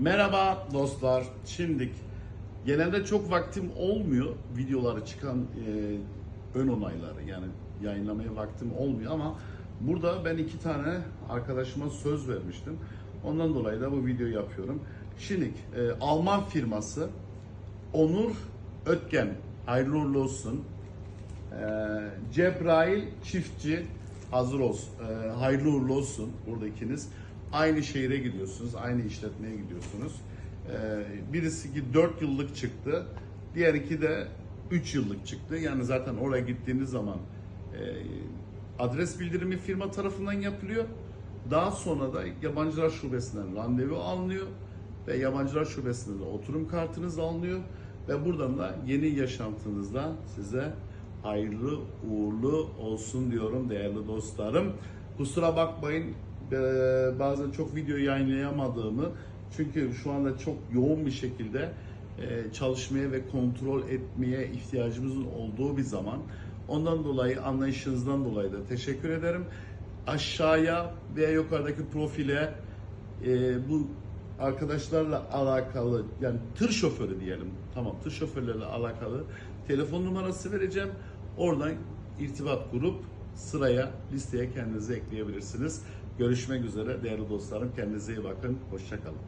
Merhaba dostlar. Şimdi genelde çok vaktim olmuyor videoları çıkan e, ön onayları yani yayınlamaya vaktim olmuyor ama burada ben iki tane arkadaşıma söz vermiştim. Ondan dolayı da bu videoyu yapıyorum. Şimdi e, Alman firması Onur Ötgen hayırlı uğurlu olsun. E, Cebrail Çiftçi hazır olsun. E, hayırlı uğurlu olsun burada ikiniz. Aynı şehire gidiyorsunuz, aynı işletmeye gidiyorsunuz. E, birisi ki 4 yıllık çıktı, diğer iki de 3 yıllık çıktı. Yani zaten oraya gittiğiniz zaman e, adres bildirimi firma tarafından yapılıyor. Daha sonra da yabancılar şubesinden randevu alınıyor ve yabancılar şubesinde de oturum kartınız alınıyor ve buradan da yeni yaşantınızda size hayırlı uğurlu olsun diyorum değerli dostlarım. Kusura bakmayın bazen çok video yayınlayamadığımı çünkü şu anda çok yoğun bir şekilde eee, çalışmaya ve kontrol etmeye ihtiyacımızın olduğu bir zaman. Ondan dolayı anlayışınızdan dolayı da teşekkür ederim. Aşağıya veya yukarıdaki profile e, bu arkadaşlarla alakalı yani tır şoförü diyelim tamam tır şoförlerle alakalı telefon numarası vereceğim. Oradan irtibat kurup sıraya listeye kendinizi ekleyebilirsiniz. Görüşmek üzere değerli dostlarım. Kendinize iyi bakın. Hoşçakalın.